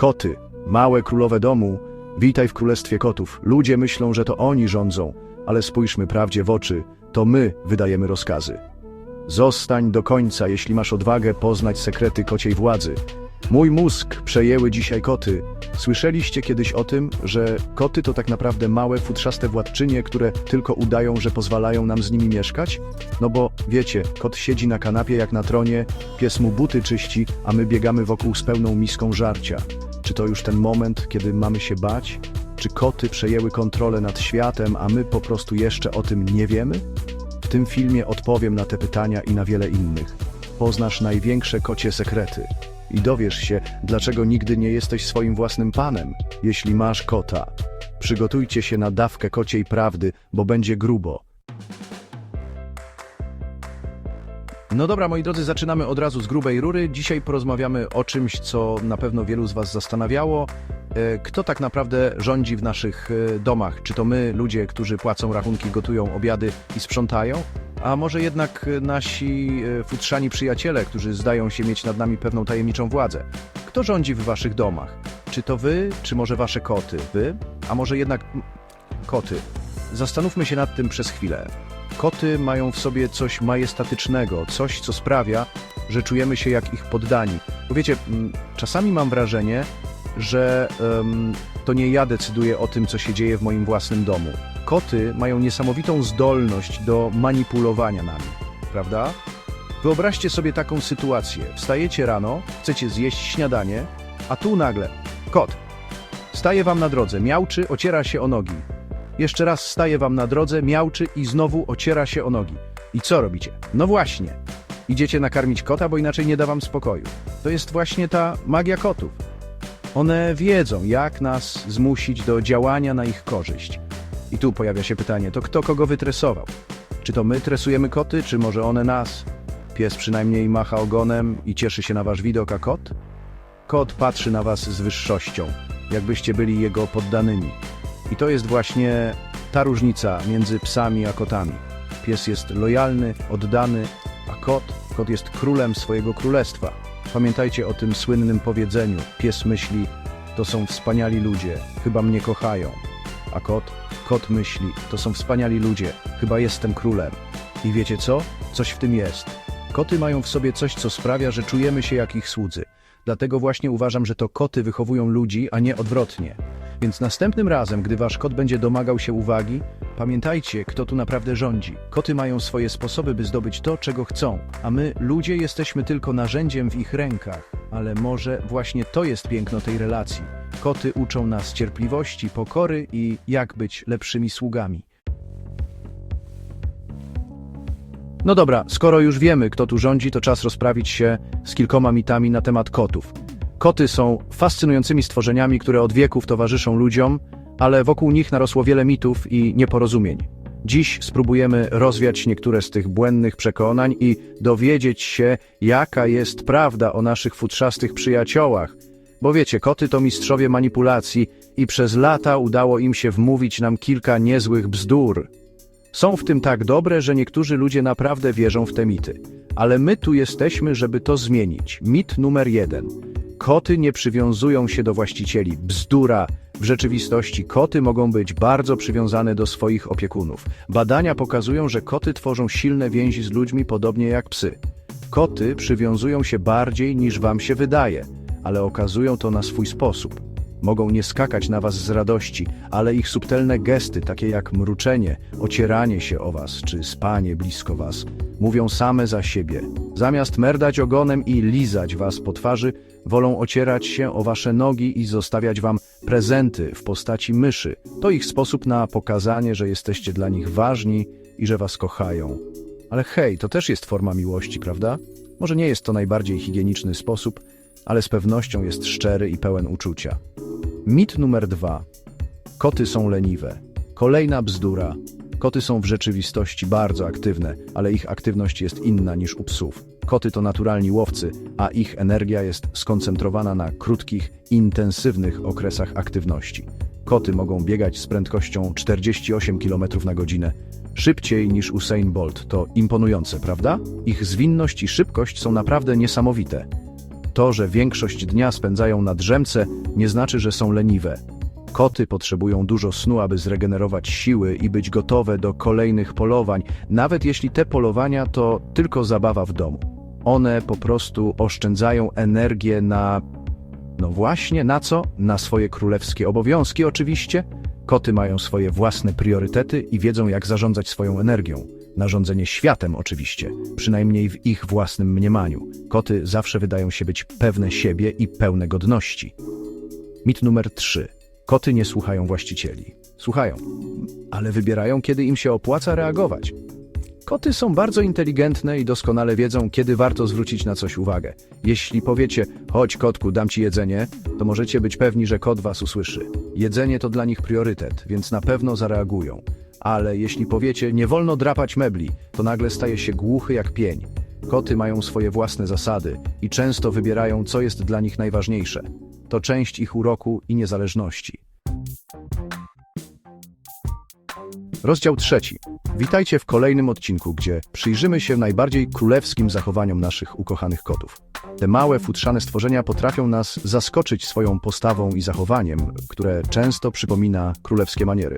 Koty, małe królowe domu, witaj w królestwie kotów. Ludzie myślą, że to oni rządzą, ale spójrzmy prawdzie w oczy, to my wydajemy rozkazy. Zostań do końca, jeśli masz odwagę poznać sekrety kociej władzy. Mój mózg przejęły dzisiaj koty. Słyszeliście kiedyś o tym, że koty to tak naprawdę małe, futrzaste władczynie, które tylko udają, że pozwalają nam z nimi mieszkać? No bo wiecie, kot siedzi na kanapie jak na tronie, pies mu buty czyści, a my biegamy wokół z pełną miską żarcia. Czy to już ten moment, kiedy mamy się bać? Czy koty przejęły kontrolę nad światem, a my po prostu jeszcze o tym nie wiemy? W tym filmie odpowiem na te pytania i na wiele innych. Poznasz największe kocie sekrety i dowiesz się, dlaczego nigdy nie jesteś swoim własnym panem, jeśli masz kota. Przygotujcie się na dawkę kociej prawdy, bo będzie grubo. No dobra, moi drodzy, zaczynamy od razu z grubej rury. Dzisiaj porozmawiamy o czymś, co na pewno wielu z Was zastanawiało. E, Kto tak naprawdę rządzi w naszych e, domach? Czy to my, ludzie, którzy płacą rachunki, gotują obiady i sprzątają? A może jednak e, nasi futrzani przyjaciele, którzy zdają się mieć nad nami pewną tajemniczą władzę? Kto rządzi w Waszych domach? Czy to Wy, czy może Wasze koty? Wy? A może jednak koty? Zastanówmy się nad tym przez chwilę. Koty mają w sobie coś majestatycznego, coś, co sprawia, że czujemy się jak ich poddani. Bo wiecie, mm, czasami mam wrażenie, że em, to nie ja decyduję o tym, co się dzieje w moim własnym domu. Koty mają niesamowitą zdolność do manipulowania nami, prawda? Wyobraźcie sobie taką sytuację. Wstajecie rano, chcecie zjeść śniadanie, a tu nagle kot staje wam na drodze, miauczy, ociera się o nogi. Jeszcze raz staje wam na drodze, miauczy i znowu ociera się o nogi. I co robicie? No właśnie. Idziecie nakarmić kota, bo inaczej nie da wam spokoju. To jest właśnie ta magia kotów. One wiedzą, jak nas zmusić do działania na ich korzyść. I tu pojawia się pytanie, to kto kogo wytresował? Czy to my tresujemy koty, czy może one nas? Pies przynajmniej macha ogonem i cieszy się na wasz widok, a kot? Kot patrzy na was z wyższością, jakbyście byli jego poddanymi. I to jest właśnie ta różnica między psami a kotami. Pies jest lojalny, oddany, a kot, kot jest królem swojego królestwa. Pamiętajcie o tym słynnym powiedzeniu: pies myśli, to są wspaniali ludzie, chyba mnie kochają. A kot, kot myśli, to są wspaniali ludzie, chyba jestem królem. I wiecie co? Coś w tym jest. Koty mają w sobie coś, co sprawia, że czujemy się jak ich słudzy. Dlatego właśnie uważam, że to koty wychowują ludzi, a nie odwrotnie. Więc następnym razem, gdy wasz kot będzie domagał się uwagi, pamiętajcie, kto tu naprawdę rządzi. Koty mają swoje sposoby, by zdobyć to, czego chcą, a my, ludzie, jesteśmy tylko narzędziem w ich rękach. Ale może właśnie to jest piękno tej relacji. Koty uczą nas cierpliwości, pokory i jak być lepszymi sługami. No dobra, skoro już wiemy, kto tu rządzi, to czas rozprawić się z kilkoma mitami na temat kotów. Koty są fascynującymi stworzeniami, które od wieków towarzyszą ludziom, ale wokół nich narosło wiele mitów i nieporozumień. Dziś spróbujemy rozwiać niektóre z tych błędnych przekonań i dowiedzieć się, jaka jest prawda o naszych futrzastych przyjaciołach. Bo wiecie, koty to mistrzowie manipulacji i przez lata udało im się wmówić nam kilka niezłych bzdur. Są w tym tak dobre, że niektórzy ludzie naprawdę wierzą w te mity. Ale my tu jesteśmy, żeby to zmienić. Mit numer jeden. Koty nie przywiązują się do właścicieli. Bzdura. W rzeczywistości koty mogą być bardzo przywiązane do swoich opiekunów. Badania pokazują, że koty tworzą silne więzi z ludźmi podobnie jak psy. Koty przywiązują się bardziej niż wam się wydaje, ale okazują to na swój sposób. Mogą nie skakać na was z radości, ale ich subtelne gesty, takie jak mruczenie, ocieranie się o was czy spanie blisko was, mówią same za siebie. Zamiast merdać ogonem i lizać was po twarzy, wolą ocierać się o wasze nogi i zostawiać wam prezenty w postaci myszy. To ich sposób na pokazanie, że jesteście dla nich ważni i że was kochają. Ale hej, to też jest forma miłości, prawda? Może nie jest to najbardziej higieniczny sposób, ale z pewnością jest szczery i pełen uczucia. Mit numer dwa. Koty są leniwe. Kolejna bzdura. Koty są w rzeczywistości bardzo aktywne, ale ich aktywność jest inna niż u psów. Koty to naturalni łowcy, a ich energia jest skoncentrowana na krótkich, intensywnych okresach aktywności. Koty mogą biegać z prędkością 48 km na godzinę, szybciej niż Usain Bolt. To imponujące, prawda? Ich zwinność i szybkość są naprawdę niesamowite. To, że większość dnia spędzają na drzemce, nie znaczy, że są leniwe. Koty potrzebują dużo snu, aby zregenerować siły i być gotowe do kolejnych polowań, nawet jeśli te polowania to tylko zabawa w domu. One po prostu oszczędzają energię na. No właśnie, na co? Na swoje królewskie obowiązki, oczywiście. Koty mają swoje własne priorytety i wiedzą, jak zarządzać swoją energią. Narządzenie światem, oczywiście, przynajmniej w ich własnym mniemaniu. Koty zawsze wydają się być pewne siebie i pełne godności. Mit numer 3. Koty nie słuchają właścicieli. Słuchają, ale wybierają, kiedy im się opłaca reagować. Koty są bardzo inteligentne i doskonale wiedzą, kiedy warto zwrócić na coś uwagę. Jeśli powiecie, chodź kotku, dam ci jedzenie, to możecie być pewni, że kot was usłyszy. Jedzenie to dla nich priorytet, więc na pewno zareagują. Ale jeśli powiecie, nie wolno drapać mebli, to nagle staje się głuchy jak pień. Koty mają swoje własne zasady i często wybierają, co jest dla nich najważniejsze. To część ich uroku i niezależności. Rozdział trzeci. Witajcie w kolejnym odcinku, gdzie przyjrzymy się najbardziej królewskim zachowaniom naszych ukochanych kotów. Te małe, futrzane stworzenia potrafią nas zaskoczyć swoją postawą i zachowaniem, które często przypomina królewskie maniery.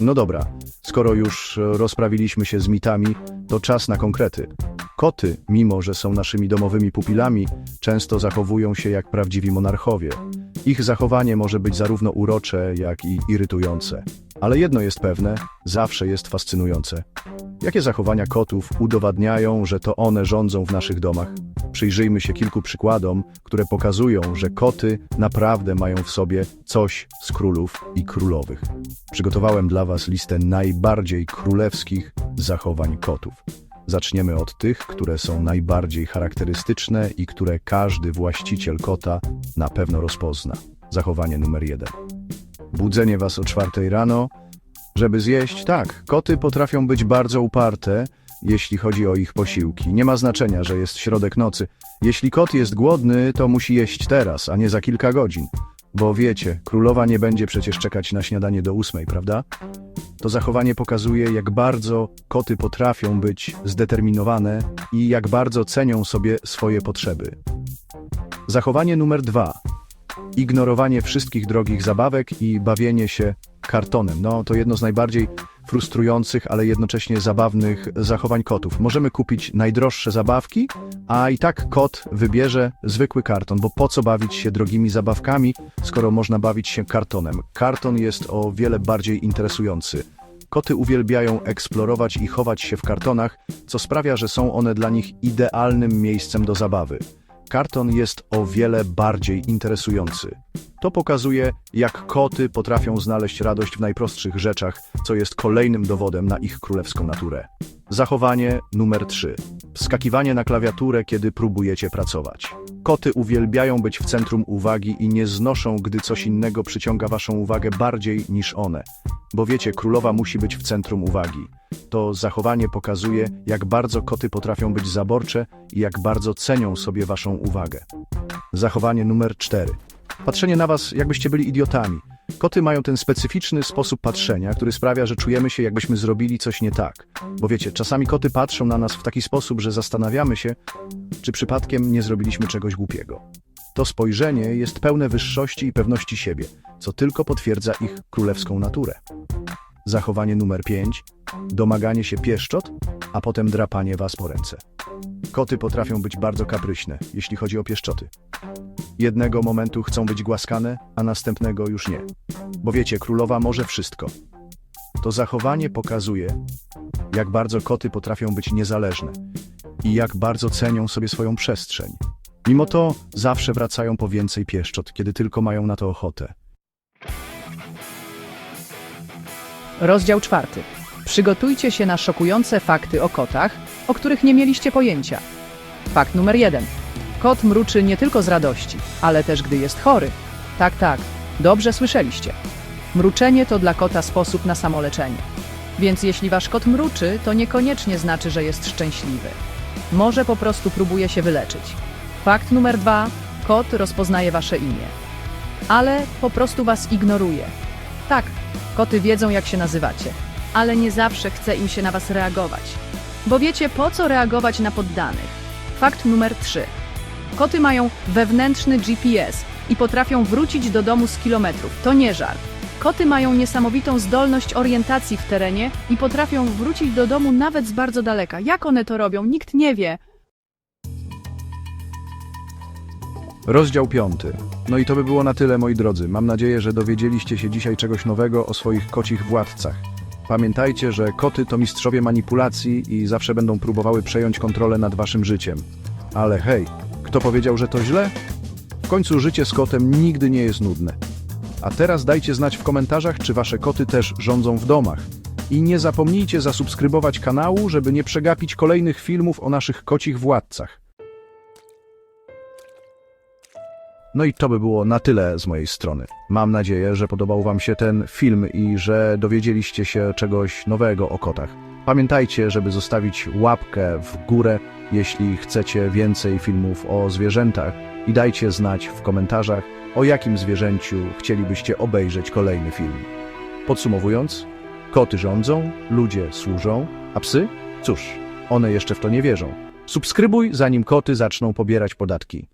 No dobra, skoro już rozprawiliśmy się z mitami, to czas na konkrety. Koty, mimo że są naszymi domowymi pupilami, często zachowują się jak prawdziwi monarchowie. Ich zachowanie może być zarówno urocze, jak i irytujące. Ale jedno jest pewne, zawsze jest fascynujące. Jakie zachowania kotów udowadniają, że to one rządzą w naszych domach? Przyjrzyjmy się kilku przykładom, które pokazują, że koty naprawdę mają w sobie coś z królów i królowych. Przygotowałem dla Was listę najbardziej królewskich zachowań kotów. Zaczniemy od tych, które są najbardziej charakterystyczne i które każdy właściciel kota na pewno rozpozna. Zachowanie numer jeden. Budzenie was o czwartej rano, żeby zjeść? Tak, koty potrafią być bardzo uparte, jeśli chodzi o ich posiłki. Nie ma znaczenia, że jest środek nocy. Jeśli kot jest głodny, to musi jeść teraz, a nie za kilka godzin. Bo wiecie, królowa nie będzie przecież czekać na śniadanie do ósmej, prawda? To zachowanie pokazuje, jak bardzo koty potrafią być zdeterminowane i jak bardzo cenią sobie swoje potrzeby. Zachowanie numer dwa. Ignorowanie wszystkich drogich zabawek i bawienie się kartonem. No, to jedno z najbardziej frustrujących, ale jednocześnie zabawnych zachowań kotów. Możemy kupić najdroższe zabawki, a i tak kot wybierze zwykły karton, bo po co bawić się drogimi zabawkami, skoro można bawić się kartonem? Karton jest o wiele bardziej interesujący. Koty uwielbiają eksplorować i chować się w kartonach, co sprawia, że są one dla nich idealnym miejscem do zabawy. Karton jest o wiele bardziej interesujący. To pokazuje, jak koty potrafią znaleźć radość w najprostszych rzeczach, co jest kolejnym dowodem na ich królewską naturę. Zachowanie numer 3. Wskakiwanie na klawiaturę, kiedy próbujecie pracować. Koty uwielbiają być w centrum uwagi i nie znoszą, gdy coś innego przyciąga waszą uwagę bardziej niż one. Bo wiecie, królowa musi być w centrum uwagi. To zachowanie pokazuje, jak bardzo koty potrafią być zaborcze i jak bardzo cenią sobie waszą uwagę. Zachowanie numer 4. Patrzenie na was, jakbyście byli idiotami. Koty mają ten specyficzny sposób patrzenia, który sprawia, że czujemy się, jakbyśmy zrobili coś nie tak. Bo wiecie, czasami koty patrzą na nas w taki sposób, że zastanawiamy się, czy przypadkiem nie zrobiliśmy czegoś głupiego. To spojrzenie jest pełne wyższości i pewności siebie, co tylko potwierdza ich królewską naturę. Zachowanie numer 5. Domaganie się pieszczot, a potem drapanie was po ręce. Koty potrafią być bardzo kapryśne, jeśli chodzi o pieszczoty. Jednego momentu chcą być głaskane, a następnego już nie. Bo wiecie, królowa może wszystko. To zachowanie pokazuje, jak bardzo koty potrafią być niezależne i jak bardzo cenią sobie swoją przestrzeń. Mimo to zawsze wracają po więcej pieszczot, kiedy tylko mają na to ochotę. Rozdział czwarty. Przygotujcie się na szokujące fakty o kotach, o których nie mieliście pojęcia. Fakt numer jeden. Kot mruczy nie tylko z radości, ale też gdy jest chory. Tak, tak, dobrze słyszeliście. Mruczenie to dla kota sposób na samoleczenie. Więc jeśli wasz kot mruczy, to niekoniecznie znaczy, że jest szczęśliwy. Może po prostu próbuje się wyleczyć. Fakt numer dwa. Kot rozpoznaje wasze imię. Ale po prostu was ignoruje. Tak, koty wiedzą jak się nazywacie, ale nie zawsze chce im się na was reagować. Bo wiecie po co reagować na poddanych. Fakt numer 3. Koty mają wewnętrzny GPS i potrafią wrócić do domu z kilometrów. To nie żart. Koty mają niesamowitą zdolność orientacji w terenie i potrafią wrócić do domu nawet z bardzo daleka. Jak one to robią, nikt nie wie. Rozdział piąty. No i to by było na tyle, moi drodzy. Mam nadzieję, że dowiedzieliście się dzisiaj czegoś nowego o swoich kocich władcach. Pamiętajcie, że koty to mistrzowie manipulacji i zawsze będą próbowały przejąć kontrolę nad waszym życiem. Ale hej, kto powiedział, że to źle? W końcu życie z kotem nigdy nie jest nudne. A teraz dajcie znać w komentarzach, czy wasze koty też rządzą w domach. I nie zapomnijcie zasubskrybować kanału, żeby nie przegapić kolejnych filmów o naszych kocich władcach. No i to by było na tyle z mojej strony. Mam nadzieję, że podobał Wam się ten film i że dowiedzieliście się czegoś nowego o kotach. Pamiętajcie, żeby zostawić łapkę w górę, jeśli chcecie więcej filmów o zwierzętach i dajcie znać w komentarzach, o jakim zwierzęciu chcielibyście obejrzeć kolejny film. Podsumowując, koty rządzą, ludzie służą, a psy? Cóż, one jeszcze w to nie wierzą. Subskrybuj, zanim koty zaczną pobierać podatki.